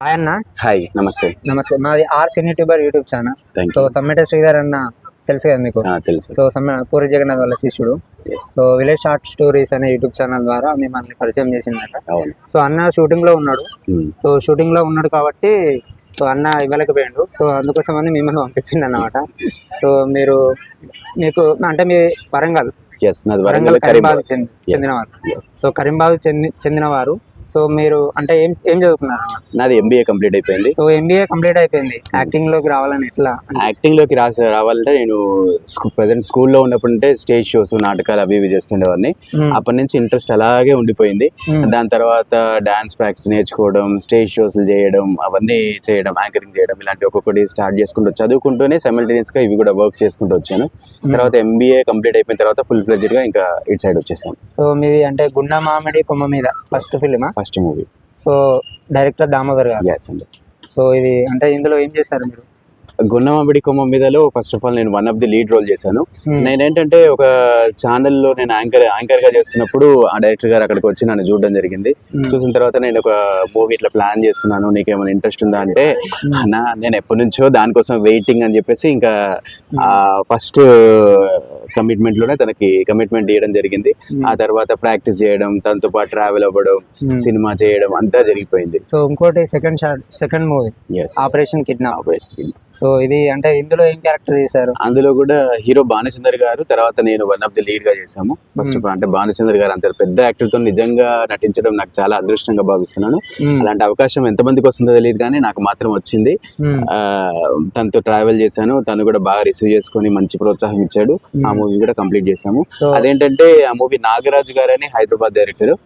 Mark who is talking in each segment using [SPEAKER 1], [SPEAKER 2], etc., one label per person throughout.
[SPEAKER 1] Hi అన్న.
[SPEAKER 2] Hi నమస్తే.
[SPEAKER 1] నమస్తే. మాది R cine tuber YouTube channel. So Sammeta Sridhar అన్న తెలుసు కదా మీకు?
[SPEAKER 2] తెలుసు.
[SPEAKER 1] సో సమ్మె పూరి జగన్నాథ్ వాళ్ళ శిష్యుడు. సో విలేజ్ షార్ట్ స్టోరీస్ అనే యూట్యూబ్ ఛానల్ ద్వారా మిమ్మల్ని పరిచయం చేసిందట సో అన్న షూటింగ్లో ఉన్నాడు.
[SPEAKER 2] ఉమ్.
[SPEAKER 1] సో షూటింగ్లో ఉన్నాడు కాబట్టి సో అన్న ఇవ్వలేకపోయాడు. సో అందుకోసం అని మిమ్మల్ని పంపించిండు అన్నమాట సో మీరు మీకు అంటే మీ వరంగల్ వరంగల్
[SPEAKER 2] Yes.
[SPEAKER 1] చెందినవారు. సో కరీంబాగ్ చెంది చెందినవారు. సో మీరు అంటే ఏం ఏం చదువుకున్నారు?
[SPEAKER 2] నాది ఎంబీఏ కంప్లీట్ అయిపోయింది.
[SPEAKER 1] సో ఎంబీఏ కంప్లీట్ అయిపోయింది. యాక్టింగ్లోకి రావాలని ఎట్లా?
[SPEAKER 2] యాక్టింగ్లోకి రాసి రావాలంటే నేను ప్రజెంట్ స్కూల్లో ఉన్నప్పుడు అంటే స్టేజ్ షోస్ నాటకాలు అవి ఇవి చేస్తుండేవాడిని. అప్పటి నుంచి ఇంట్రెస్ట్ అలాగే ఉండిపోయింది. దాని తర్వాత డాన్స్ ప్రాక్టీస్ నేర్చుకోవడం స్టేజ్ షోస్ చేయడం అవన్నీ చేయడం యాంకరింగ్ చేయడం ఇలాంటి ఒక్కొక్కటి స్టార్ట్ చేసుకుంటూ చదువుకుంటూనే simultaneous గా ఇవి కూడా వర్క్స్ చేసుకుంటూ వచ్చాను. తర్వాత ఎంబీఏ కంప్లీట్ అయిపోయిన తర్వాత ఫుల్గా ఇంకా ఇటు సైడ్ వచ్చేసాను.
[SPEAKER 1] సో మీది అంటే గుండ మామిడి కొమ్మ మీద first ఫిలిమా
[SPEAKER 2] first movie
[SPEAKER 1] so director Damodar గారు.
[SPEAKER 2] ఎస్ అండి
[SPEAKER 1] సో ఇది అంటే ఇందులో ఏం చేశారు మీరు?
[SPEAKER 2] గున్నమామిడి కొమ్మ మీదలో ఫస్ట్ ఆఫ్ ఆల్ నేను one of the lead role చేశాను.
[SPEAKER 1] మ్మ్.
[SPEAKER 2] నేనేంటంటే ఒక ఛానల్లో నేను యాంకర్ యాంకర్గా చేస్తున్నప్పుడు ఆ డైరెక్టర్ గారు అక్కడికి వచ్చి నన్ను చూడడం జరిగింది.
[SPEAKER 1] మ్మ్.
[SPEAKER 2] చూసిన తర్వాత నేను ఒక మూవీ ఇట్లా ప్లాన్ చేస్తున్నాను నీకేమైనా ఇంట్రెస్ట్ ఉందా అంటే అన్నా నేను ఎప్పటి నుంచో దానికోసం వెయిటింగ్ అని చెప్పేసి ఇంకా ఆ ఫస్ట్ కమిట్మెంట్లోనే తనకి కమిట్మెంట్ ఇవ్వడం జరిగింది. ఆ తర్వాత ప్రాక్టీస్ చేయడం తనతో పాటు ట్రావెల్ అవ్వడం. సినిమా చేయడం అంతా జరిగిపోయింది.
[SPEAKER 1] సో ఇంకోటి second second movie operation kidnap
[SPEAKER 2] operation
[SPEAKER 1] so ఇది అంటే ఇందులో ఏం క్యారెక్టర్ చేశారు?
[SPEAKER 2] అందులో కూడా హీరో భానుచందర్ గారు తర్వాత నేను వన్ ఆఫ్ ది లీడ్గా చేశాము. ఫస్ట్ ఆఫ్ అంటే భానుచందర్ గారు అంత పెద్ద యాక్టర్తో నిజంగా నటించడం నాకు చాలా అదృష్టంగా భావిస్తున్నాను.
[SPEAKER 1] మ్మ్.
[SPEAKER 2] అలాంటి అవకాశం ఎంతమందికి వస్తుందో తెలియదు కానీ నాకు మాత్రం వచ్చింది. ఆ, తనతో ట్రావెల్ చేశాను. తను కూడా బాగా రిసీవ్ చేసుకొని మంచి ప్రోత్సాహం ఇచ్చాడు. ఆ. మూవీ కూడా కంప్లీట్ చేశాము.
[SPEAKER 1] సో
[SPEAKER 2] అదేంటంటే ఆ మూవీ నాగరాజు గారు అని హైదరాబాద్ డైరెక్టర్.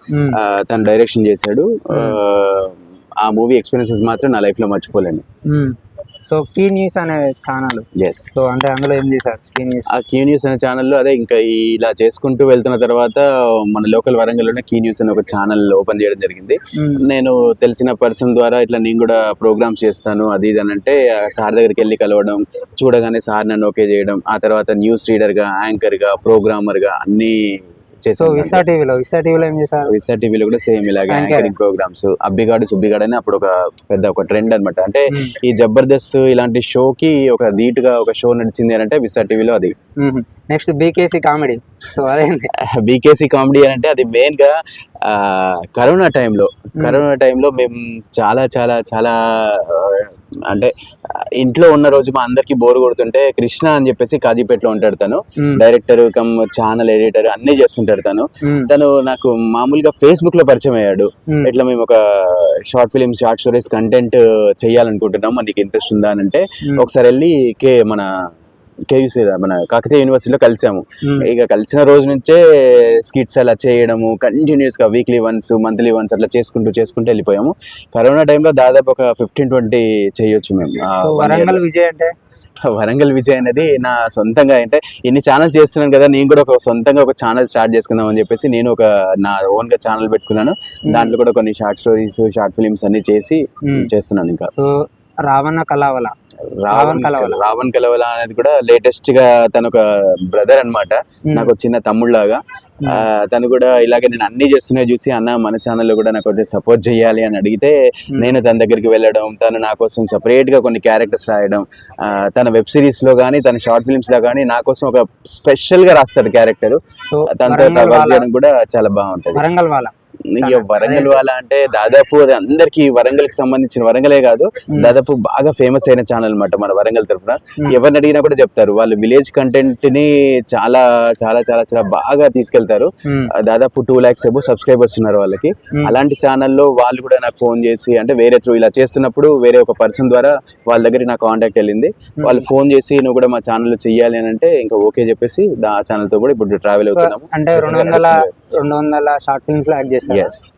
[SPEAKER 2] తను డైరెక్షన్ చేశాడు. ఆ, మూవీ ఎక్స్పీరియన్సెస్ మాత్రం నా లైఫ్లో మర్చిపోలేను.
[SPEAKER 1] సో కీ న్యూస్ అనే ఛానల్
[SPEAKER 2] ఎస్
[SPEAKER 1] సో అంటే అందులో ఏం చేశారు? కీ న్యూస్
[SPEAKER 2] ఆ కీ న్యూస్ అనే ఛానల్లో అదే ఇంకా ఇలా చేసుకుంటూ వెళ్తున్న తర్వాత మన లోకల్ వరంగల్లోనే కీ న్యూస్ అనే ఒక ఛానల్ ఓపెన్ చేయడం జరిగింది.
[SPEAKER 1] మ్మ్.
[SPEAKER 2] నేను తెలిసిన పర్సన్ ద్వారా ఇట్లా నేను కూడా ప్రోగ్రామ్స్ చేస్తాను అది ఇది అని అంటే సార్ దగ్గరికి వెళ్ళి కలవడం చూడగానే సార్ నన్ను ఓకే చేయడం ఆ తర్వాత న్యూస్ రీడర్గా యాంకర్గా ప్రోగ్రామర్గా అన్నీ
[SPEAKER 1] సో విసా టీవీలో విసా టీవీలో ఏం చేశారు?
[SPEAKER 2] విసా టీవీలో కూడా సేమ్ ఇలాగే. యాంకరింగ్ ప్రోగ్రామ్స్ అబ్బిగాడు సుబ్బిగాడు అని అప్పుడు ఒక పెద్ద ఒక ట్రెండ్ అన్నమాట. అంటే
[SPEAKER 1] మ్మ్.
[SPEAKER 2] ఈ జబర్దస్త్ ఇలాంటి షోకి ఒక ధీటుగా ఒక షో నడిచింది అని అంటే విసా టీవీలో అది.
[SPEAKER 1] నెక్స్ట్ బీకేసీ కామెడీ సో అదేంటి
[SPEAKER 2] బీకేసీ కామెడీ అని అంటే అది మెయిన్గా కరోనా టైంలో కరోనా టైంలో మేము చాలా చాలా చాలా అంటే ఇంట్లో ఉన్న రోజు మా అందరికి బోర్ కొడుతుంటే కృష్ణ అని చెప్పేసి కాజీపేటలో ఉంటాడు తను. డైరెక్టర్ కమ్ ఛానల్ ఎడిటర్ అన్ని చేస్తుంటాడు తను. తను నాకు మామూలుగా ఫేస్బుక్లో పరిచయం అయ్యాడు. ఇట్లా మేము ఒక short film short stories content చేయాలనుకుంటున్నాం మనకి ఇంట్రెస్ట్ ఉందా అని అంటే. ఒకసారి వెళ్ళి కే మన కేయూసీ మన కాకతీయ యూనివర్సిటీలో కలిసాము. ఇక కలిసిన రోజు నుంచే స్కిట్స్ అలా చేయడము కంటిన్యూస్గా వీక్లీ వన్స్ మంత్లీ వన్స్ అట్లా చేసుకుంటూ చేసుకుంటూ వెళ్ళిపోయాము. కరోనా టైంలో దాదాపు ఒక ఫిఫ్టీన్ ట్వంటీ చేయొచ్చు మేము.
[SPEAKER 1] వరంగల్. విజయ్ అంటే?
[SPEAKER 2] వరంగల్ విజయ్ అనేది నా సొంతంగా అంటే ఇన్ని ఛానల్స్ చేస్తున్నాను కదా నేను కూడా ఒక సొంతంగా ఒక ఛానల్ స్టార్ట్ చేసుకుందాం అని చెప్పేసి నేను ఒక నా ఓన్గా ఛానల్ పెట్టుకున్నాను దాంట్లో కూడా కొన్ని షార్ట్ స్టోరీస్ షార్ట్ ఫిలిమ్స్ అన్ని చేసి. చేస్తున్నాను ఇంకా.
[SPEAKER 1] సో రావణ కళావల
[SPEAKER 2] రావణ్
[SPEAKER 1] కలవల.
[SPEAKER 2] రావణ్ కలవల అనేది కూడా లేటెస్ట్గా తను ఒక బ్రదర్ అన్నమాట.
[SPEAKER 1] మ్మ్.
[SPEAKER 2] నాకు చిన్న తమ్ముళ్ళలాగా తను కూడా ఇలాగే నేను అన్ని చేస్తున్నా చూసి అన్న మన ఛానల్లో కూడా నాకు కొంచెం సపోర్ట్ చేయాలి అని అడిగితే నేను తన దగ్గరికి వెళ్ళడం తను నా కోసం సపరేట్గా కొన్ని క్యారెక్టర్స్ రాయడం ఆ, తన వెబ్ సిరీస్లో కానీ తన షార్ట్ ఫిల్మ్స్లో కానీ నా కోసం ఒక స్పెషల్గా రాస్తాడు క్యారెక్టర్ తనతో వర్క్ చేయడం కూడా చాలా బాగుంటది.
[SPEAKER 1] వరంగల్ వాళ్ళ.
[SPEAKER 2] ఇక వరంగల్ వాళ్ళ అంటే దాదాపు అది అందరికి వరంగల్కి సంబంధించిన వరంగలే కాదు. దాదాపు బాగా ఫేమస్ అయిన ఛానల్ అన్నమాట మన వరంగల్ తరఫున. ఎవరిని అడిగినా కూడా చెప్తారు వాళ్ళు విలేజ్ కంటెంట్ని చాలా చాలా చాలా చాలా బాగా తీసుకెళ్తారు. దాదాపు టూ ల్యాక్స్ ఏబో సబ్స్క్రైబర్స్ ఉన్నారు వాళ్ళకి. అలాంటి ఛానల్లో వాళ్ళు కూడా నాకు ఫోన్ చేసి అంటే వేరే త్రూ ఇలా చేస్తున్నప్పుడు వేరే ఒక పర్సన్ ద్వారా వాళ్ళ దగ్గరికి నా కాంటాక్ట్ వెళ్ళింది. వాళ్ళు ఫోన్ చేసి నువ్వు కూడా మా ఛానల్లో చెయ్యాలి అని అంటే ఇంకా ఓకే చెప్పేసి ఆ ఛానల్తో కూడా ఇప్పుడు ట్రావెల్ అవుతున్నాము.
[SPEAKER 1] అంటే రెండు వందల రెండు వందల షార్ట్ ఫిల్మ్స్ యాక్ట్ చేశారు?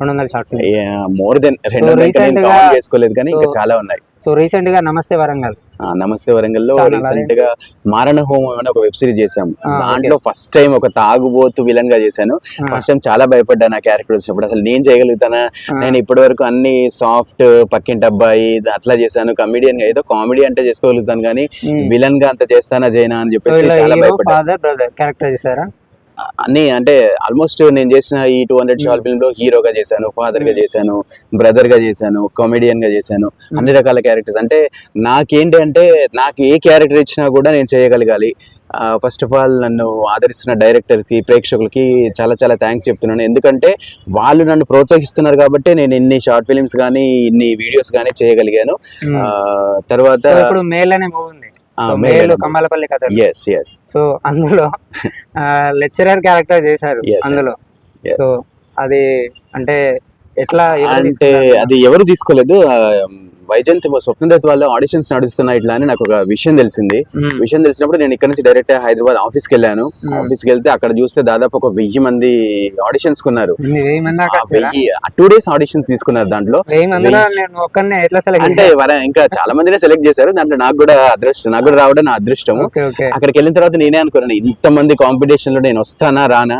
[SPEAKER 1] రెండు వందల
[SPEAKER 2] మోర్ దెన్ రెండు వందల చేసుకోలేదు కానీ ఇంకా చాలా ఉన్నాయి.
[SPEAKER 1] సో రీసెంట్గా నమస్తే వరంగల్.
[SPEAKER 2] ఆ, నమస్తే వరంగల్లో
[SPEAKER 1] Channel
[SPEAKER 2] రీసెంట్గా మారణ హోమం అని ఒక వెబ్ సిరీస్
[SPEAKER 1] ఆ,
[SPEAKER 2] దాంట్లో ఫస్ట్ టైం ఒక తాగుబోతు విలన్గా చేశాను. ఫస్ట్ టైం చాలా భయపడ్డా నా క్యారెక్టర్ వచ్చినప్పుడు. అసలు నేను చేయగలుగుతానా. నేను ఇప్పటి వరకు అన్ని సాఫ్ట్ పక్కింటి అబ్బాయి అట్లా చేశాను. కమిడియన్గా ఏదో కామెడీ అంటే చేసుకోగలుగుతాను కానీ. విలన్గా అంత చేస్తానా చేయనా అని చెప్పేసి చాలా భయపడ్డా అన్ని అంటే ఆల్మోస్ట్ నేను చేసిన ఈ టూ హండ్రెడ్ షార్ట్ ఫిల్మ్లో హీరోగా చేశాను ఫాదర్గా చేశాను బ్రదర్గా చేశాను కామెడియన్గా చేశాను అన్ని రకాల క్యారెక్టర్స్ అంటే నాకేంటి అంటే నాకు ఏ క్యారెక్టర్ ఇచ్చినా కూడా నేను చేయగలగాలి. ఫస్ట్ ఆఫ్ ఆల్ నన్ను ఆదరిస్తున్న డైరెక్టర్కి ప్రేక్షకులకి చాలా చాలా థ్యాంక్స్ చెప్తున్నాను. ఎందుకంటే వాళ్ళు నన్ను ప్రోత్సహిస్తున్నారు కాబట్టి నేను ఇన్ని షార్ట్ ఫిల్మ్స్ కానీ ఇన్ని వీడియోస్ కానీ చేయగలిగాను. ఆ, తర్వాత
[SPEAKER 1] ఇప్పుడు మేల్ అనే మూవీ ఉంది. మేలు కమ్మలపల్లి కథ
[SPEAKER 2] ఎస్ ఎస్
[SPEAKER 1] సో అందులో లెక్చరర్ క్యారెక్టర్ చేశారు. అందులో. సో అది అంటే ఎట్లా
[SPEAKER 2] అంటే? అది ఎవరు తీసుకోలేదు వైజయంతి స్వప్నదత్ వాళ్ళ ఆడిషన్స్ నడుస్తున్నాయి ఇట్లా అని నాకు ఒక విషయం తెలిసింది. విషయం తెలిసినప్పుడు నేను ఇక్కడ నుంచి డైరెక్ట్ హైదరాబాద్ ఆఫీస్కి వెళ్ళాను.
[SPEAKER 1] మ్మ్.
[SPEAKER 2] ఆఫీస్కి వెళ్తే అక్కడ చూస్తే దాదాపు ఒక వెయ్యి మంది ఆడిషన్స్ కున్నారు
[SPEAKER 1] మంది
[SPEAKER 2] టూ డేస్ ఆడిషన్స్ తీసుకున్నారు దాంట్లో. అంటే ఇంకా చాలా మందినే సెలెక్ట్ చేశారు. దాంట్లో నాకు కూడా అదృష్టం నాకు కూడా రావడం నా
[SPEAKER 1] ఓకే
[SPEAKER 2] అక్కడికి వెళ్ళిన తర్వాత నేనే అనుకున్నాను ఇంతమంది కాంపిటీషన్లో నేను వస్తానా రానా?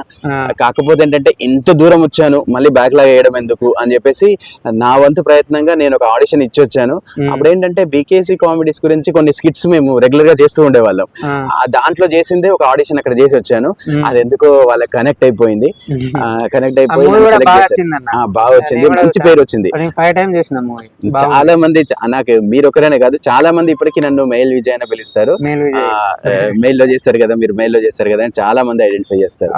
[SPEAKER 2] కాకపోతే ఏంటంటే ఇంత దూరం వచ్చాను మళ్ళీ బ్యాక్ లాగ్ వేయడం ఎందుకు? అని చెప్పేసి నా వంతు ప్రయత్నంగా నేను ఒక ఆడిషన్ ఇచ్చి వచ్చాను అప్పుడు ఏంటంటే బీకేసీ కామెడీస్ గురించి కొన్ని స్కిట్స్ మేము రెగ్యులర్గా చేస్తూ ఉండేవాళ్ళం. ఆ. దాంట్లో చేసిందే ఒక ఆడిషన్ అక్కడ చేసి వచ్చాను. అది ఎందుకో వాళ్ళకి కనెక్ట్ అయిపోయింది. కనెక్ట్ అయిపోయి
[SPEAKER 1] మూవీ
[SPEAKER 2] నన్ను
[SPEAKER 1] కూడా
[SPEAKER 2] select
[SPEAKER 1] బాగా. వచ్చింది.
[SPEAKER 2] మంచి పేరు వచ్చింది. చాలా మంది నాకు మీరు ఒకరేనే కాదు చాలా మంది ఇప్పటికీ నన్ను మెయిల్ విజయ్ అని పిలుస్తారు. మెయిల్లో చేస్తారు కదా మీరు మెయిల్లో చేస్తారు కదా అని చాలా మంది ఐడెంటిఫై చేస్తారు.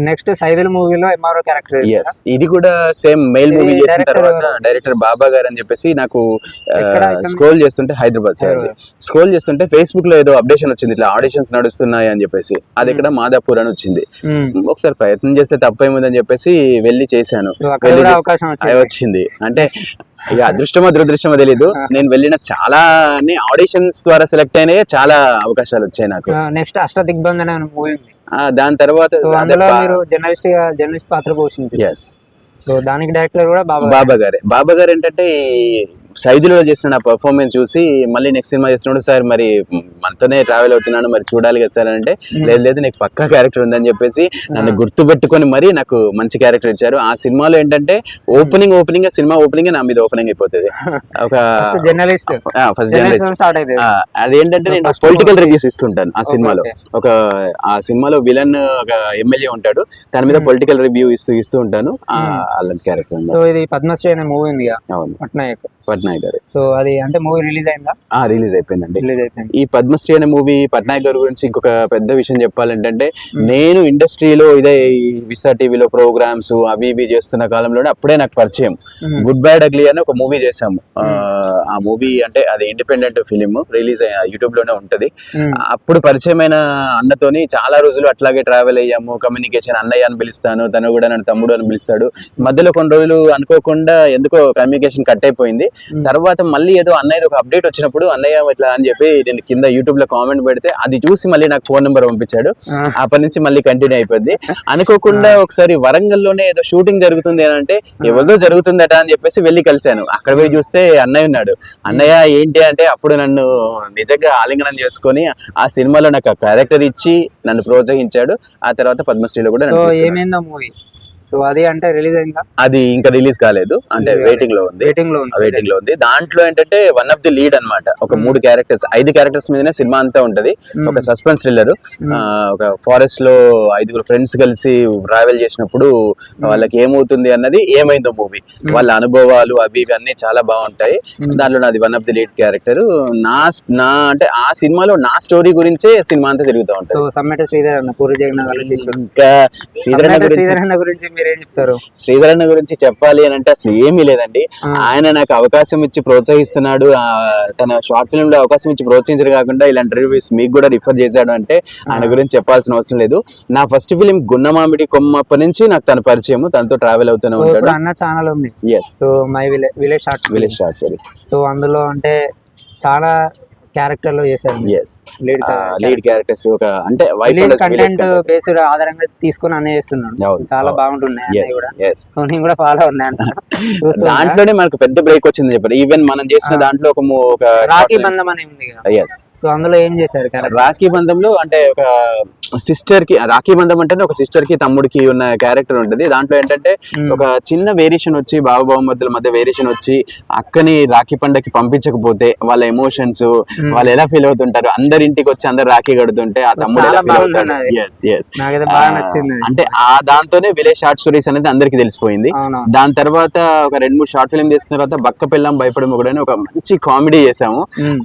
[SPEAKER 1] నెక్స్ట్ సైదుల్ మూవీలో ఎంఆర్ఓ క్యారెక్టర్
[SPEAKER 2] ఇది కూడా సేమ్ మెయిల్ మూవీ చేసిన తర్వాత? డైరెక్టర్ బాబా గారు అని చెప్పేసి నాకు? స్క్రోల్ చేస్తుంటే హైదరాబాద్ సార్ స్క్రోల్ చేస్తుంటే ఫేస్బుక్లో ఏదో అప్డేషన్ వచ్చింది. ఇట్లా ఆడిషన్స్ నడుస్తున్నాయి అని చెప్పేసి. అది ఇక్కడ మాదాపూర్ అని వచ్చింది. ఒకసారి ప్రయత్నం చేస్తే తప్పేముందని చెప్పేసి వెళ్ళి చేశాను.
[SPEAKER 1] వచ్చింది.
[SPEAKER 2] అంటే ఇక అదృష్టమో దురదృష్టమో తెలీదు. నేను వెళ్ళిన చాలా ఆడిషన్స్ ద్వారా సెలెక్ట్ అయినాయి చాలా అవకాశాలు వచ్చాయి నాకు.
[SPEAKER 1] నెక్స్ట్ అష్ట దిగ్బంధన మూవీ
[SPEAKER 2] దాని తర్వాత
[SPEAKER 1] జర్నలిస్ట్ జర్నలిస్ట్ పాత్ర పోషించారు.
[SPEAKER 2] ఎస్
[SPEAKER 1] సో దానికి డైరెక్టర్ కూడా బాబా
[SPEAKER 2] బాబా గారే. బాబా గారు ఏంటంటే సైదులో చేసిన పర్ఫార్మెన్స్ చూసి మళ్ళీ నెక్స్ట్ సినిమా చేసినప్పుడు సార్ మరి మనతోనే ట్రావెల్ అవుతున్నాను మరి చూడాలి కదా సార్ అంటే లేదు లేదు నీకు పక్కా క్యారెక్టర్ ఉందని చెప్పేసి నన్ను గుర్తు పెట్టుకొని మరి నాకు మంచి క్యారెక్టర్ ఇచ్చారు. ఆ సినిమాలో ఏంటంటే ఓపెనింగ్ ఓపెనింగ్ సినిమా ఓపెనింగ్ నా మీద ఓపెనింగ్ అయిపోతుంది. ఒక
[SPEAKER 1] జర్నలిస్ట్
[SPEAKER 2] ఫస్ట్
[SPEAKER 1] జర్నలిస్ట్
[SPEAKER 2] అదేంటంటే నేను పొలిటికల్. రివ్యూస్ ఇస్తుంటాను ఆ సినిమాలో. ఒక ఆ సినిమాలో విలన్ ఒక ఎమ్మెల్యే ఉంటాడు. దాని మీద. పొలిటికల్ రివ్యూ ఇస్తూ ఇస్తూ ఉంటాను. అలాంటి క్యారెక్టర్
[SPEAKER 1] సో ఇది పద్మశ్రీ అనే మూవీ ఉంది
[SPEAKER 2] అవును.
[SPEAKER 1] పట్నాయక్.
[SPEAKER 2] పట్నాయక్ గారు.
[SPEAKER 1] సో అది అంటే మూవీ రిలీజ్ అయిందా?
[SPEAKER 2] ఆ రిలీజ్ అయిపోయిందండి.
[SPEAKER 1] రిలీజ్ అయిపోయింది.
[SPEAKER 2] ఈ పద్మశ్రీ అనే మూవీ పట్నాయక్ గారి గురించి ఇంకొక పెద్ద విషయం చెప్పాలంటే నేను ఇండస్ట్రీలో ఇదే విసా టీవీలో ప్రోగ్రామ్స్ అవి ఇవి చేస్తున్న కాలంలోనే అప్పుడే నాకు పరిచయం. గుడ్ బ్యాడ్ అగ్లీ అని ఒక మూవీ చేశాము. ఆ, మూవీ అంటే అది ఇండిపెండెంట్ ఫిలిం రిలీజ్ యూట్యూబ్లోనే ఉంటది. అప్పుడు పరిచయమైన అన్నతోని చాలా రోజులు అట్లాగే ట్రావెల్ అయ్యాము. కమ్యూనికేషన్ అన్నయ్య అని పిలుస్తాను తను కూడా నన్ను తమ్ముడు అని పిలుస్తాడు. మధ్యలో కొన్ని రోజులు అనుకోకుండా ఎందుకో కమ్యూనికేషన్ కట్ అయిపోయింది. తర్వాత మళ్ళీ ఏదో అన్నయ్యది ఒక అప్డేట్ వచ్చినప్పుడు అన్నయ్య ఇట్లా అని చెప్పి నేను కింద యూట్యూబ్లో కామెంట్ పెడితే అది చూసి మళ్ళీ నాకు ఫోన్ నెంబర్ పంపించాడు. అప్పటి నుంచి మళ్ళీ కంటిన్యూ అయిపోద్ది అనుకోకుండా ఒకసారి వరంగల్లోనే ఏదో షూటింగ్ జరుగుతుంది అని అంటే ఎవరిదో జరుగుతుందట అని చెప్పేసి వెళ్ళి కలిశాను. అక్కడ పోయి చూస్తే అన్నయ్య ఉన్నాడు. అన్నయ్య ఏంటి అంటే అప్పుడు నన్ను నిజంగా ఆలింగనం చేసుకొని ఆ సినిమాలో నాకు ఆ క్యారెక్టర్ ఇచ్చి నన్ను ప్రోత్సహించాడు. ఆ తర్వాత పద్మశ్రీలో కూడా.
[SPEAKER 1] ఏమైందో మూవీ సో అది అంటే రిలీజ్ అయిందా?
[SPEAKER 2] అది ఇంకా రిలీజ్ కాలేదు. అంటే వెయిటింగ్లో ఉంది.
[SPEAKER 1] వెయిటింగ్లో ఉంది.
[SPEAKER 2] వెయిటింగ్లో ఉంది. దాంట్లో ఏంటంటే వన్ ఆఫ్ ది లీడ్ అన్నమాట. ఒక
[SPEAKER 1] Hmm.
[SPEAKER 2] మూడు క్యారెక్టర్స్ ఐదు క్యారెక్టర్స్ మీదనే సినిమా అంతా ఉంటది.
[SPEAKER 1] Hmm.
[SPEAKER 2] ఒక సస్పెన్స్ థ్రిల్లర్
[SPEAKER 1] Hmm.
[SPEAKER 2] ఒక ఫారెస్ట్లో ఐదుగురు ఫ్రెండ్స్ కలిసి ట్రావెల్ చేసినప్పుడు వాళ్ళకి ఏమవుతుంది అన్నది ఏమైందో మూవీ. వాళ్ళ అనుభవాలు అవి ఇవి అన్ని చాలా బాగుంటాయి. దాంట్లో నాది one of the lead character నా నా అంటే ఆ సినిమాలో నా స్టోరీ గురించే సినిమా అంతా తిరుగుతూ
[SPEAKER 1] శిష్యుడు.
[SPEAKER 2] ఇంకా గురించి
[SPEAKER 1] మీరు చెప్తారు?
[SPEAKER 2] శ్రీధరణ గురించి చెప్పాలి అని అంటే అసలు ఏమీ లేదండి. ఆయన నాకు అవకాశం ఇచ్చి ప్రోత్సహిస్తున్నాడు. తన షార్ట్ ఫిల్మ్లో అవకాశం ఇచ్చి ప్రోత్సహించడం కాకుండా ఇలాంటి రివ్యూస్ మీకు కూడా రిఫర్ చేశాడు అంటే ఆయన గురించి చెప్పాల్సిన అవసరం లేదు. నా ఫస్ట్ ఫిలిం గున్నమామిడి కొమ్మప్పటి నుంచి నాకు తన పరిచయం. తనతో ట్రావెల్ అవుతూనే ఉంటాడు.
[SPEAKER 1] అన్న ఛానల్ ఉంది.
[SPEAKER 2] Yes
[SPEAKER 1] so my village village short
[SPEAKER 2] village short
[SPEAKER 1] so అందులో అంటే చాలా క్యారెక్టర్లో చేశారు. లీడ్
[SPEAKER 2] క్యారెక్టర్స్ ఒక అంటే
[SPEAKER 1] కంటెంట్ బేస్డ్ ఆధారంగా తీసుకొని అన్నీ చేస్తున్నాడు. చాలా. బాగుంటున్నాయి కూడా.
[SPEAKER 2] ఎస్
[SPEAKER 1] సో నేను కూడా ఫాలో ఉన్నాను.
[SPEAKER 2] దాంట్లోనే మనకు పెద్ద బ్రేక్ వచ్చింది చెప్పారు ఈవెన్ మనం చేసిన. దాంట్లో ఒక ఒక
[SPEAKER 1] రాఖీ బంధం అని ఉంది సో అందులో ఏం చేశారు
[SPEAKER 2] రాఖీ బంధంలో అంటే ఒక సిస్టర్కి రాఖీ బంధం అంటేనే ఒక సిస్టర్కి తమ్ముడికి ఉన్న క్యారెక్టర్ ఉంటుంది. దాంట్లో ఏంటంటే ఒక చిన్న వేరియేషన్ వచ్చి బావ బావమతుల మధ్య వేరియేషన్ వచ్చి అక్కని రాఖీ పండగకి పంపించకపోతే వాళ్ళ ఎమోషన్స్. వాళ్ళు ఎలా ఫీల్ అవుతుంటారు? అందరి ఇంటికి వచ్చి అందరు రాఖీ కడుతుంటే ఆ తమ్ముడు ఎలా ఫీల్ అవుతాడు? అంటే ఆ దాంతోనే విలేజ్ షార్ట్ స్టోరీస్ అనేది అందరికి తెలిసిపోయింది. దాని తర్వాత ఒక రెండు మూడు షార్ట్ ఫిల్మ్ చేసిన తర్వాత బక్క పిల్లం భయపడే కూడా ఒక మంచి కామెడీ చేసాము.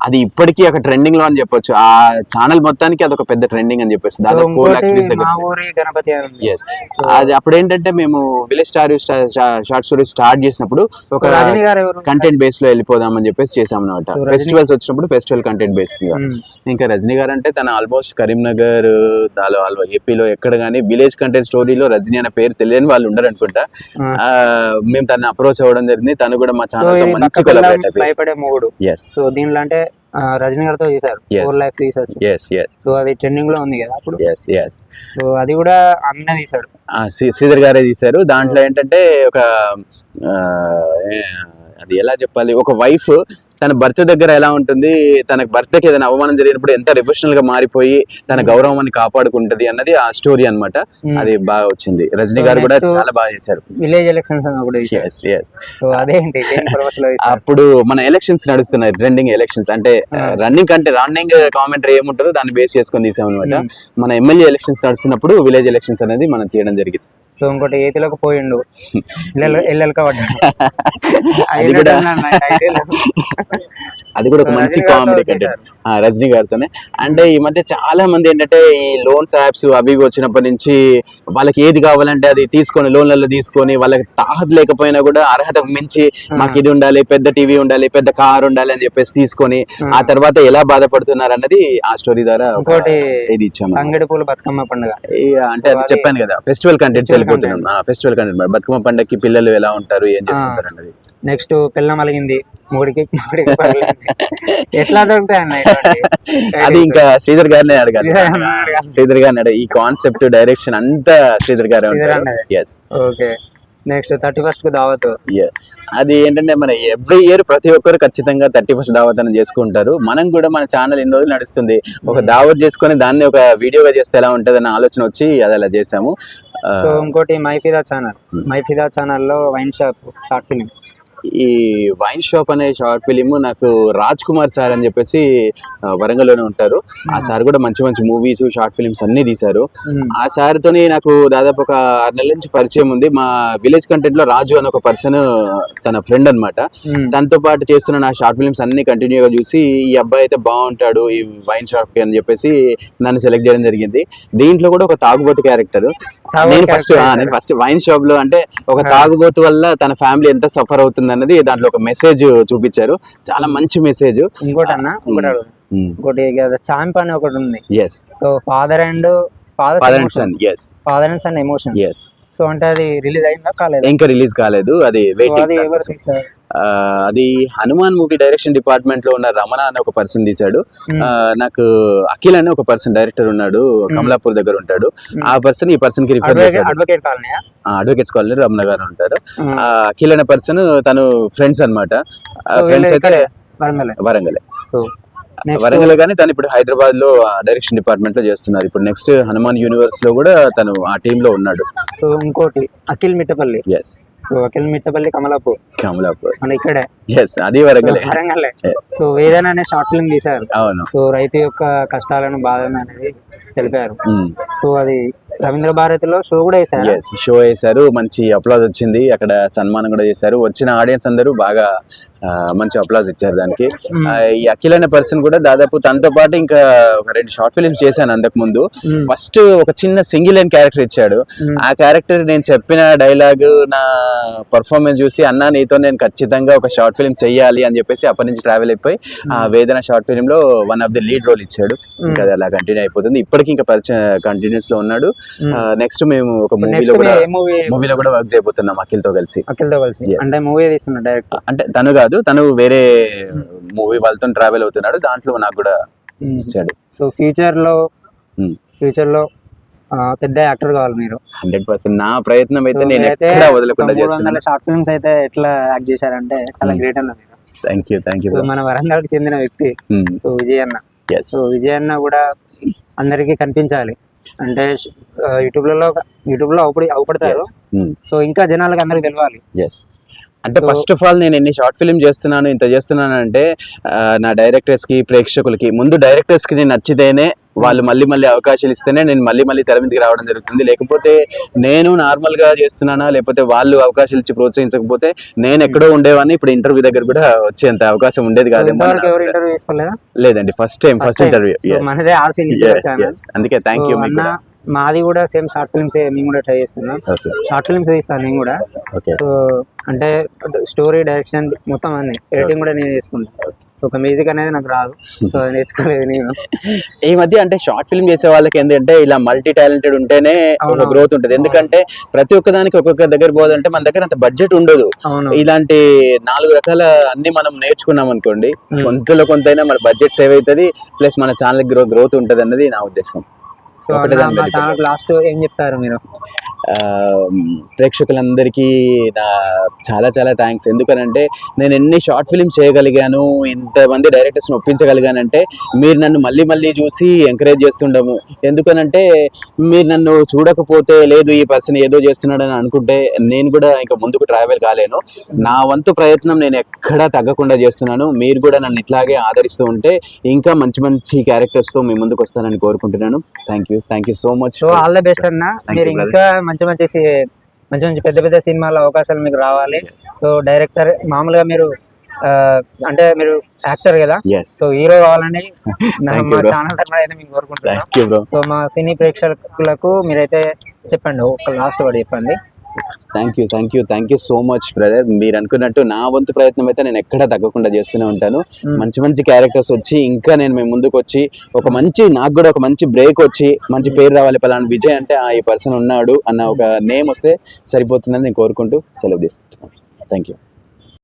[SPEAKER 2] అది ఇప్పటికీ ఒక ట్రెండింగ్లో అని చెప్పొచ్చు. ఆ ఛానల్ మొత్తానికి అది ఒక పెద్ద ట్రెండింగ్ అని చెప్పేసి దాదాపు ఫోర్ లాక్స్ వ్యూస్ దగ్గర.
[SPEAKER 1] అని
[SPEAKER 2] అది అప్పుడు ఏంటంటే మేము village star short story start చేసినప్పుడు ఒక కంటెంట్ బేస్లో వెళ్ళిపోదాం అని చెప్పేసి చేసాం అనమాట ఫెస్టివల్స్ వచ్చినప్పుడు ఫెస్టివల్ కంటెంట్ బేస్
[SPEAKER 1] ఉమ్.
[SPEAKER 2] ఇంకా రజనీ గారు అంటే తన ఆల్మోస్ట్ కరీంనగర్ దాలో ఏపీలో ఎక్కడ కానీ విలేజ్ కంటెంట్ స్టోరీలో రజనీ అనే పేరు తెలియని వాళ్ళు ఉండరు అనుకుంటా మేము తను అప్రోచ్ అవ్వడం జరిగింది. తను కూడా మా ఛానల్ మంచి
[SPEAKER 1] భయపడే మూడు. సో దీనిలో అంటే రజనీ గారితో చేశారు. ఫోర్ లాక్స్ రీసెర్చ్ సో అది ట్రెండింగ్లో ఉంది కదా అప్పుడు? సో అది కూడా అన్న తీశాడు.
[SPEAKER 2] శ్రీధర్ గారే తీశారు. దాంట్లో ఏంటంటే ఒక అది ఎలా చెప్పాలి? ఒక వైఫ్ తన భర్త దగ్గర ఎలా ఉంటుంది తన భర్తకి ఏదైనా అవమానం జరిగినప్పుడు ఎంత రిఫెషనల్గా మారిపోయి తన
[SPEAKER 1] Hmm.
[SPEAKER 2] గౌరవాన్ని కాపాడుకుంటది అన్నది ఆ స్టోరీ అన్నమాట
[SPEAKER 1] ఉమ్.
[SPEAKER 2] అది బాగా వచ్చింది రజనీ గారు కూడా చాలా బాగా చేశారు
[SPEAKER 1] విలేజ్ ఎలక్షన్స్?
[SPEAKER 2] అప్పుడు మన ఎలక్షన్స్ నడుస్తున్నాయి ట్రెండింగ్ ఎలక్షన్స్ అంటే. రన్నింగ్ కంటే రన్నింగ్ కామెంటరీ ఏముంటుందో దాన్ని బేస్ చేసుకొని తీసాం అనమాట
[SPEAKER 1] ఉమ్.
[SPEAKER 2] మన ఎమ్మెల్యే ఎలక్షన్స్ నడుస్తున్నప్పుడు విలేజ్ ఎలక్షన్స్ అనేది మనం తీయడం జరిగింది
[SPEAKER 1] సో ఇంకోటి ఏతిలోకి పోయిండు. ఎల్లెలక పడ్డాడు.
[SPEAKER 2] అది కూడా ఒక మంచి కామెడీ. కంటెంట్. రజనీ గారితోనే. అంటే ఈ మధ్య చాలా మంది ఏంటంటే ఈ లోన్స్ యాప్స్ అవి వచ్చినప్పటి నుంచి వాళ్ళకి ఏది కావాలంటే అది తీసుకొని లోన్లలో తీసుకొని వాళ్ళకి తాహత లేకపోయినా కూడా అర్హతకు మించి మాకు ఇది ఉండాలి పెద్ద టీవీ ఉండాలి పెద్ద కార్ ఉండాలి అని చెప్పేసి తీసుకొని ఆ తర్వాత ఎలా బాధపడుతున్నారు అన్నది ఆ స్టోరీ ద్వారా ఇది ఇచ్చాము.
[SPEAKER 1] తంగడి పూల బతుకమ్మ పండుగ.
[SPEAKER 2] అంటే అది
[SPEAKER 1] అది-
[SPEAKER 2] చెప్పాను కదా festival contents festival content Bathukamma పండగకి పిల్లలు ఎలా ఉంటారు ఏం చేస్తుంటారు అన్నది.
[SPEAKER 1] నెక్స్ట్ పిల్లం అలిగింది. మూడికి. ఎట్లా
[SPEAKER 2] అది ఇంకా శ్రీధర్ గారినే అడగాలి.
[SPEAKER 1] శ్రీధర్ గారిని అడగాలి.
[SPEAKER 2] ఈ కాన్సెప్ట్ డైరెక్షన్ అంతా శ్రీధర్ గారే ఉంటారు.
[SPEAKER 1] ఓకే. నెక్స్ట్ థర్టీ ఫస్ట్కు దావత్.
[SPEAKER 2] అది ఏంటంటే మన ఎవ్రీ ఇయర్ ప్రతి ఒక్కరు ఖచ్చితంగా థర్టీ ఫస్ట్ దావత్ అని చేసుకుంటారు. మనం కూడా మన ఛానల్ ఎన్ని రోజులు నడుస్తుంది? ఒక దావత్ చేసుకొని దాన్ని ఒక వీడియోగా చేస్తే ఎలా ఉంటుంది అన్న ఆలోచన వచ్చి అది అలా చేసాము
[SPEAKER 1] సో ఇంకోటి my fida channel. My fida ఛానల్లో వైన్ షాప్ షార్ట్ ఫిలిం
[SPEAKER 2] ఈ వైన్ షాప్ అనే షార్ట్ ఫిలిం నాకు రాజ్ కుమార్ సార్ అని చెప్పేసి వరంగల్లోనే ఉంటారు. ఆ సార్ కూడా మంచి మంచి మూవీస్ షార్ట్ ఫిలిమ్స్ అన్ని తీశారు. ఆ సార్ తోని నాకు దాదాపు ఒక ఆరు నెలల నుంచి పరిచయం ఉంది. మా విలేజ్ కంటెంట్లో రాజు అని ఒక పర్సన్ తన ఫ్రెండ్ అన్నమాట. తనతో పాటు చేస్తున్న నా షార్ట్ ఫిల్మ్స్ అన్ని కంటిన్యూగా చూసి ఈ అబ్బాయి అయితే బాగుంటాడు ఈ వైన్ షాప్కి అని చెప్పేసి నన్ను సెలెక్ట్ చేయడం జరిగింది. దీంట్లో కూడా ఒక తాగుబోతు క్యారెక్టర్. నేను ఫస్ట్ నేను ఫస్ట్ వైన్ షాప్లో అంటే ఒక. తాగుబోతు వల్ల తన ఫ్యామిలీ ఎంత సఫర్ అవుతుంది అన్నది దాంట్లో ఒక మెసేజ్ చూపించారు. చాలా మంచి మెసేజ్
[SPEAKER 1] ఇంకోటి అన్న ఇంకోటి. ఇంకోటి చాంప్ అని ఒకటి ఉంది.
[SPEAKER 2] Yes
[SPEAKER 1] so father and
[SPEAKER 2] father
[SPEAKER 1] father
[SPEAKER 2] and son yes
[SPEAKER 1] father and son emotion
[SPEAKER 2] yes
[SPEAKER 1] so అంటే అది రిలీజ్ అయిందా కాలేదు?
[SPEAKER 2] ఇంకా రిలీజ్ కాలేదు. అది వెయిటింగ్ అది హనుమాన్ మూవీ డైరెక్షన్ డిపార్ట్మెంట్లో ఉన్న రమణ అనే ఒక పర్సన్ తీశాడు. నాకు అఖిల్ అనే ఒక పర్సన్ డైరెక్టర్ ఉన్నాడు. కమలాపూర్ దగ్గర ఉంటాడు. ఆ పర్సన్ ఈ పర్సన్కి రిఫర్ చేశాడు. అడ్వకేట్స్ కాలనీ రమణ గారు ఉంటారు. ఆ, అఖిల్ అనే పర్సన్ తను ఫ్రెండ్స్ అనమాట ఫ్రెండ్స్ అయితే
[SPEAKER 1] వరంగల్.
[SPEAKER 2] వరంగల్.
[SPEAKER 1] సో
[SPEAKER 2] వరంగల్ కానీ తను ఇప్పుడు హైదరాబాద్లో డైరెక్షన్ డిపార్ట్మెంట్లో చేస్తున్నారు. ఇప్పుడు నెక్స్ట్ హనుమాన్ యూనివర్స్లో కూడా తను ఆ టీమ్లో ఉన్నాడు.
[SPEAKER 1] సో ఇంకోటి Akhil Mittapalli.
[SPEAKER 2] Yes
[SPEAKER 1] so Akhil Mittapalli Kamalapur.
[SPEAKER 2] Kamalapur.
[SPEAKER 1] మన ఇక్కడే.
[SPEAKER 2] ఎస్ అది వరంగలే. Yeah.
[SPEAKER 1] సో వేదన అనే షార్ట్ ఫిల్మ్ తీశారు.
[SPEAKER 2] అవును.
[SPEAKER 1] సో రైతు యొక్క కష్టాలను బాధలను అనేది తెలిపారు.
[SPEAKER 2] Hmm.
[SPEAKER 1] సో అది రవీంద్ర భారతిలో షో కూడా వేశారు?
[SPEAKER 2] షో వేశారు. మంచి అప్లాజ్ వచ్చింది. అక్కడ సన్మానం కూడా చేశారు. వచ్చిన ఆడియన్స్ అందరూ బాగా మంచి అప్లాజ్ ఇచ్చారు దానికి. ఈ అఖిల్ అనే పర్సన్ కూడా దాదాపు తనతో పాటు ఇంకా ఒక రెండు షార్ట్ ఫిల్మ్స్ చేశాను అంతకు ముందు. ఫస్ట్ ఒక చిన్న సింగిల్ లైన్ క్యారెక్టర్ ఇచ్చాడు. ఆ క్యారెక్టర్ నేను చెప్పిన డైలాగ్ నా పర్ఫార్మెన్స్ చూసి అన్న నీతో నేను ఖచ్చితంగా ఒక షార్ట్ ఫిల్మ్ చెయ్యాలి అని చెప్పేసి అప్పటి నుంచి ట్రావెల్ అయిపోయి ఆ Vedana short ఫిల్మ్లో one of the lead role ఇచ్చాడు. ఇంకా అది అలా కంటిన్యూ అయిపోతుంది. ఇప్పటికి ఇంకా పరిచయం కంటిన్యూస్లో ఉన్నాడు. నెక్స్ట్ మేము ఒక మూవీలో కూడా మూవీలో కూడా వర్క్ చేయబోతున్నాం అఖిల్తో కలిసి.
[SPEAKER 1] అఖిల్తో కలిసి.
[SPEAKER 2] Yes.
[SPEAKER 1] అంటే మూవీ తీస్తున్న డైరెక్ట్
[SPEAKER 2] అంటే తను కాదు తను వేరే మూవీ వాళ్ళతో ట్రావెల్ అవుతున్నాడు దాంట్లో నాకు కూడా ఇచ్చాడు.
[SPEAKER 1] సో ఫ్యూచర్లో. ఫ్యూచర్లో ఆ, పెద్ద యాక్టర్ కావాలి మీరు.
[SPEAKER 2] హండ్రెడ్ పర్సెంట్ నా ప్రయత్నం అయితే నేను ఎక్కడా వదలకుండా
[SPEAKER 1] వందల షార్ట్ ఫిల్మ్స్ అయితే ఎట్లా యాక్ట్ చేశారంటే చాలా. గ్రేట్ అన్న మీరు.
[SPEAKER 2] Thank you thank you
[SPEAKER 1] so మన వరంగల్కి చెందిన వ్యక్తి. సో విజయ్ అన్న సో విజయ్ అన్న కూడా అందరికీ కనిపించాలి. అంటే యూట్యూబ్లలో యూట్యూబ్లో అవుపడి అవుపడతారు. సో ఇంకా జనాలకు అందరికి తెలవాలి.
[SPEAKER 2] అంటే ఫస్ట్ ఆఫ్ ఆల్ నేను ఎన్ని షార్ట్ ఫిల్మ్ చేస్తున్నాను ఇంత చేస్తున్నాను అంటే నా డైరెక్టర్స్కి ప్రేక్షకులకి ముందు డైరెక్టర్స్కి నేను నచ్చితేనే వాళ్ళు మళ్ళీ మళ్ళీ అవకాశాలు ఇస్తేనే నేను మళ్ళీ మళ్ళీ తెర మీదకి రావడం జరుగుతుంది. లేకపోతే నేను నార్మల్గా చేస్తున్నానా? లేకపోతే వాళ్ళు అవకాశాలు ఇచ్చి ప్రోత్సహించకపోతే నేను ఎక్కడో ఉండేవాడిని ఇప్పుడు ఇంటర్వ్యూ దగ్గర కూడా వచ్చేంత అవకాశం ఉండేది కాదు లేదండి ఫస్ట్ టైం ఫస్ట్ ఇంటర్వ్యూ అందుకే థ్యాంక్ యూ
[SPEAKER 1] మాది కూడా సేమ్ షార్ట్ ఫిల్మ్స్ మేము కూడా ట్రై చేస్తున్నాం. షార్ట్ ఫిల్మ్స్ తీస్తాను నేను కూడా. సో అంటే స్టోరీ డైరెక్షన్ మొత్తం అన్ని ఎడిటింగ్ కూడా నేను చేసుకుంటాను సో ఒక మ్యూజిక్ అనేది నాకు రాదు. సో నేర్చుకోలేదు నేను.
[SPEAKER 2] ఈ మధ్య అంటే షార్ట్ ఫిల్మ్ చేసే వాళ్ళకి ఏంటంటే ఇలా మల్టీ టాలెంటెడ్ ఉంటేనే ఒక. గ్రోత్ ఉంటుంది. ఎందుకంటే ప్రతి ఒక్క దానికి ఒక్కొక్క దగ్గర పోదంటే మన దగ్గర అంత బడ్జెట్ ఉండదు. ఇలాంటి నాలుగు రకాల అన్ని మనం నేర్చుకున్నాం అనుకోండి. కొంతలో కొంతైనా మన బడ్జెట్ సేవ్ అవుతుంది ప్లస్ మన ఛానల్ గ్రో గ్రోత్ ఉంటుంది అన్నది నా ఉద్దేశం.
[SPEAKER 1] సో ఛానల్ లాస్ట్ ఏం చెప్తారు మీరు?
[SPEAKER 2] ప్రేక్షకులందరికీ నా చాలా చాలా థ్యాంక్స్. ఎందుకనంటే నేను ఎన్ని షార్ట్ ఫిల్మ్స్ చేయగలిగాను ఇంతమంది డైరెక్టర్స్ని ఒప్పించగలిగానంటే మీరు నన్ను మళ్ళీ మళ్ళీ చూసి ఎంకరేజ్ చేస్తుండము. ఎందుకనంటే మీరు నన్ను చూడకపోతే లేదు ఈ పర్సన్ ఏదో చేస్తున్నాడు అని అనుకుంటే నేను కూడా ఇంకా ముందుకు ట్రావెల్ కాలేను. నా వంతు ప్రయత్నం నేను ఎక్కడా తగ్గకుండా చేస్తున్నాను. మీరు కూడా నన్ను ఇట్లాగే ఆదరిస్తూ ఉంటే ఇంకా మంచి మంచి క్యారెక్టర్స్తో మీ ముందుకు వస్తానని కోరుకుంటున్నాను. Thank you thank you so much
[SPEAKER 1] all the best అన్న. మీరు. ఇంకా మంచి మంచి మంచి మంచి పెద్ద పెద్ద సినిమాల అవకాశాలు మీకు రావాలి. సో డైరెక్టర్ మామూలుగా మీరు అంటే మీరు యాక్టర్ కదా? సో హీరో కావాలని మా. ఛానల్ తరఫున అయితే మీకు కోరుకుంటున్నాం.
[SPEAKER 2] థ్యాంక్ యూ బ్రో
[SPEAKER 1] సో మా సినీ ప్రేక్షకులకు మీరైతే చెప్పండి ఒక లాస్ట్ వర్డ్ చెప్పండి.
[SPEAKER 2] Thank you thank you thank you so much brother మీరు అనుకున్నట్టు నా వంతు ప్రయత్నం అయితే నేను ఎక్కడ తగ్గకుండా చేస్తూనే ఉంటాను.
[SPEAKER 1] Mm.
[SPEAKER 2] మంచి మంచి క్యారెక్టర్స్ వచ్చి ఇంకా నేను మేము ముందుకు వచ్చి ఒక మంచి నాకు కూడా ఒక మంచి బ్రేక్ వచ్చి మంచి పేరు రావాలి పలానా విజయ్ అంటే ఆ ఈ పర్సన్ ఉన్నాడు అన్న ఒక నేమ్ వస్తే సరిపోతుందని నేను కోరుకుంటూ సెలవు తీసుకుంటున్నాను. Thank you